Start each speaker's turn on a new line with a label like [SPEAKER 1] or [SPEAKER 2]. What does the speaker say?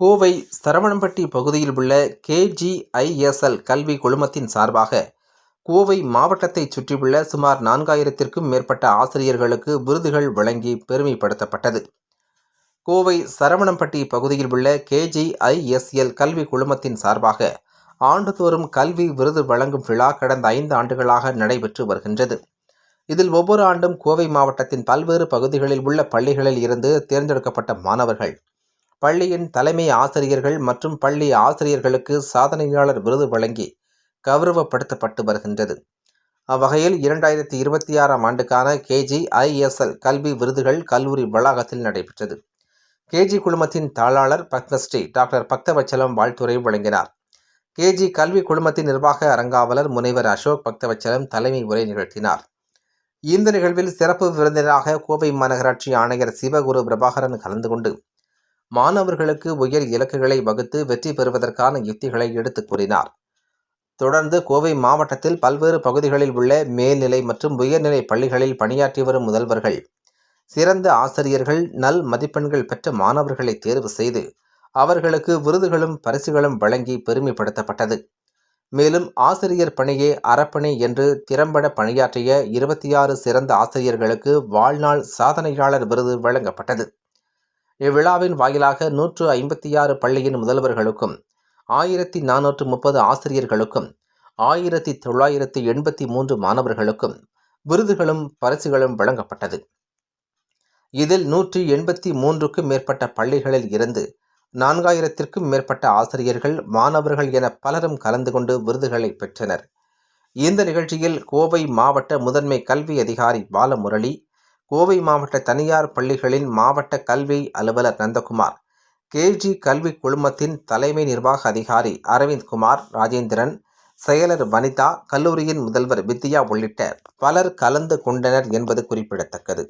[SPEAKER 1] கோவை சரவணம்பட்டி பகுதியில் உள்ள கேஜிஐஎஸ்எல் கல்வி குழுமத்தின் சார்பாக கோவை மாவட்டத்தைச் சுற்றியுள்ள சுமார் நான்காயிரத்திற்கும் மேற்பட்ட ஆசிரியர்களுக்கு விருதுகள் வழங்கி பெருமைப்படுத்தப்பட்டது. கோவை சரவணம்பட்டி பகுதியில் உள்ள கேஜிஐஎஸ்எல் கல்வி குழுமத்தின் சார்பாக ஆண்டுதோறும் கல்வி விருது வழங்கும் விழா கடந்த ஐந்து ஆண்டுகளாக நடைபெற்று வருகின்றது. இதில் ஒவ்வொரு ஆண்டும் கோவை மாவட்டத்தின் பல்வேறு பகுதிகளில் உள்ள பள்ளிகளில் இருந்து தேர்ந்தெடுக்கப்பட்ட மாணவர்கள் பள்ளியின் தலைமை ஆசிரியர்கள் மற்றும் பள்ளி ஆசிரியர்களுக்கு சாதனையாளர் விருது வழங்கி கௌரவப்படுத்தப்பட்டு வருகின்றது. அவ்வகையில் இரண்டாயிரத்தி இருபத்தி ஆறாம் ஆண்டுக்கான கேஜி ஐஎஸ்எல் கல்வி விருதுகள் கல்லூரி வளாகத்தில் நடைபெற்றது. கேஜி குழுமத்தின் தாளாளர் பத்மஸ்ரீ டாக்டர் பக்தவச்சலம் வாழ்த்துறை வழங்கினார். கேஜி கல்வி குழுமத்தின் நிர்வாக அரங்காவலர் முனைவர் அசோக் பக்தவச்சலம் தலைமை உரை நிகழ்த்தினார். இந்த நிகழ்வில் சிறப்பு விருந்தினராக கோவை மாநகராட்சி ஆணையர் சிவகுரு பிரபாகரன் கலந்து கொண்டு மாணவர்களுக்கு உயர் இலக்குகளை வகுத்து வெற்றி பெறுவதற்கான யுக்திகளை எடுத்துக் கூறினார். தொடர்ந்து கோவை மாவட்டத்தில் பல்வேறு பகுதிகளில் உள்ள மேல்நிலை மற்றும் உயர்நிலை பள்ளிகளில் பணியாற்றி வரும் முதல்வர்கள் சிறந்த ஆசிரியர்கள் நல் மதிப்பெண்கள் பெற்ற மாணவர்களை தேர்வு செய்து அவர்களுக்கு விருதுகளும் பரிசுகளும் வழங்கி பெருமைப்படுத்தப்பட்டது. மேலும் ஆசிரியர் பணியே அறப்பணி என்று திறம்பட பணியாற்றிய இருபத்தி ஆறு சிறந்த ஆசிரியர்களுக்கு வாழ்நாள் சாதனையாளர் விருது வழங்கப்பட்டது. இவ்விழாவின் வாயிலாக நூற்று ஐம்பத்தி ஆறு பள்ளியின் முதல்வர்களுக்கும் ஆயிரத்தி நானூற்று முப்பது ஆசிரியர்களுக்கும் ஆயிரத்தி தொள்ளாயிரத்தி எண்பத்தி மூன்று மாணவர்களுக்கும் விருதுகளும் பரிசுகளும் வழங்கப்பட்டது. இதில் நூற்றி எண்பத்தி மூன்றுக்கும் மேற்பட்ட பள்ளிகளில் இருந்து நான்காயிரத்திற்கும் மேற்பட்ட ஆசிரியர்கள் மாணவர்கள் என பலரும் கலந்து கொண்டு விருதுகளை பெற்றனர். இந்த நிகழ்ச்சியில் கோவை மாவட்ட முதன்மை கல்வி அதிகாரி பாலமுரளி கோவை மாவட்ட தனியார் பள்ளிகளின் மாவட்ட கல்வி அலுவலர் நந்தகுமார் கேஜி கல்வி குழுமத்தின் தலைமை நிர்வாக அதிகாரி அரவிந்த் குமார் ராஜேந்திரன் செயலர் வனிதா கல்லூரியின் முதல்வர் வித்யா உள்ளிட்ட பலர் கலந்து கொண்டனர் என்பது குறிப்பிடத்தக்கது.